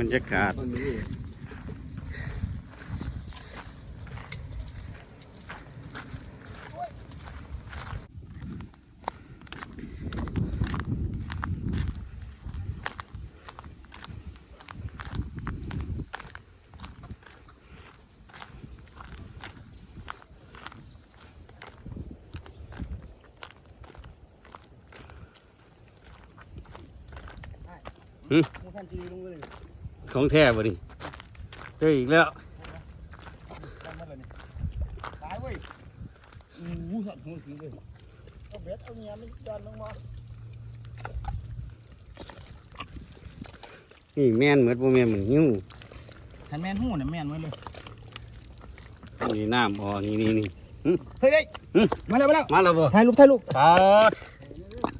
บรรยากาศต้ ของแท้บ่ดิเจออีกแล้วทำมาเลยนี่ตายเว้ยอู้สัตว์หัวสีเลยเอาเบ็ดเอาเมียไม่ยันลงมานี่แม่นเหมือนบ่แม่นเหมือนหิ้วทันแม่นหูเนี่ยแม่นไว้เลยนี่น้ำอ๋อนี่นี่นี่เฮ้ยเฮ้ยหึมาแล้วมาแล้วมาแล้วบ่ถ่ายรูปถ่ายรูปปอด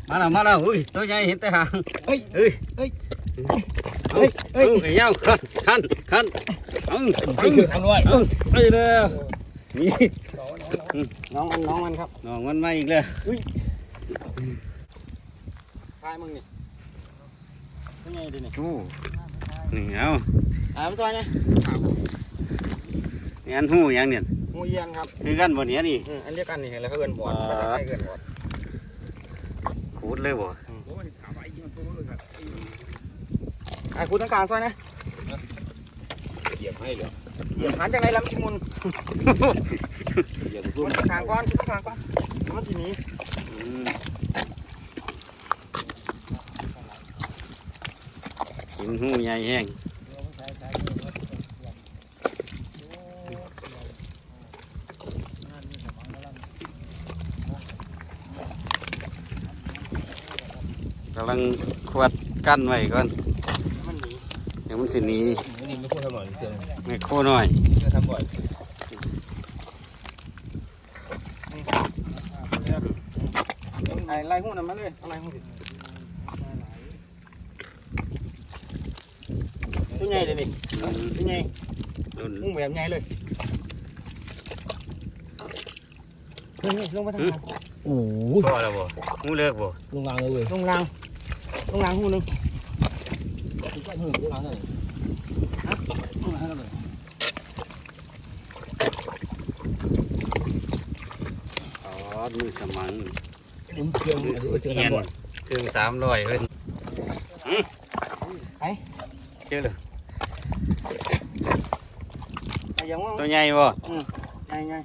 มาแล้วมาแล้วอุ้ยตัวใหญ่เห็นแต่หางเฮ้ยเอ้ยเอ้ย เอ้ยเอ้ยไอ้ยาวคันคันคันเอ้านี่คือทำด้วยเอ้าไปแล้วนี่น้องมันน้องมันครับน้องมันมาอีกแล้วถ่ายมึงนี่ยังไงดิเนี่ยโอ้นี่เอาอ่าไม่ซอยนะนี่อันหูยังเนี่ยงูเยียนครับคือกันบ่เนี้ยนี่อันเดียวกันนี่แล้วเขาเอินบอดภาษาไทยเอินบอดขูดเลยบ่ อ่าคุณต้องการซอยนะเหยียบให้เลยเหยียบหันจากไหนลำชิมุนเหยียบคุรุ่ณนต้องการก้อนคุณต้องการก้อนมันทีนี้อืมกินหูใหญ่แห้งกำลังขวดกั้นไว้ก่อนมันหนีเดี๋ยวมันสิหนีนี่ไม่พูดทำหน่อยเกินไม่โคหน่อยจะทำบ่อยไอ้ไล่หูนั่นมาเลยเอาไล่หูดิตัวใหญ่เลยนี่อืมตัวใหญ่นุ่นหูแบบใหญ่เลยเฮ้ยลงไปทางล่างโอ้โหพอแล้วบ่หูเลิกบ่ลงรางเลยเว้ยลงล่างลงล่างหูหนึง ใช่หูลงรางเลยอ๋อมือสมังผมเชื่อว่าจะเงียนทำบ่อยเครื่องสามร้อยเพิ่นอืมเจอเลยไอ้ยังว่าตัวใหญ่บ่ใหญ่ใหญ่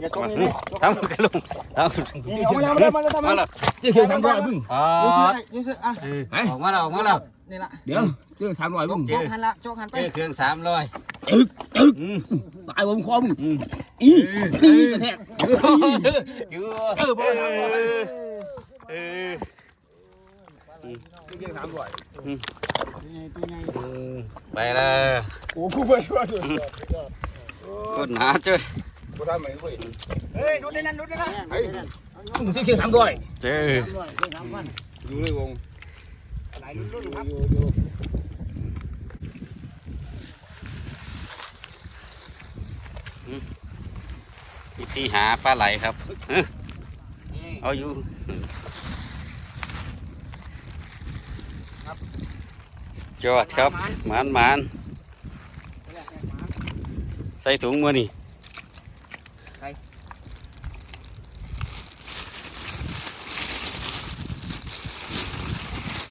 อย่าตกนี่อืเลมยทำกระลุงทำนี่เอามาแล้วมาแล้วมาแล้วมามาแล้วแล้วเจ๊เชื่อทำบ่อยบึ้งอ๋อยืดเสื้อยืดเสื้ออะเออออกมาแล้วออกมาแล้วนี่ละเดี๋ยว เจ๊ทำบ่อยบึ้งโจกหันละโจกหันไปเจอเครื่องสามร้อยตึกตึกอืมตายผมคอมึงอืมอีอีกระแทกอยู่เออบ่เออเออเจ๊ทำบ่อยตัวใหญ่ตัวใหญ่อืมไปแล้วโอ้กูไปช่วยคนหาเจอกูทำเหมือนกูเฮ้ยดูในนั้นดูในนั้นเฮ้ยมึงเจ๊ทำบ่อยเจอดูเลยวงหลายรุ่นครับ วิธีหาปลาไหลครับเอาอยู่จอดครับหมานหมานใส่ถุงมือนี่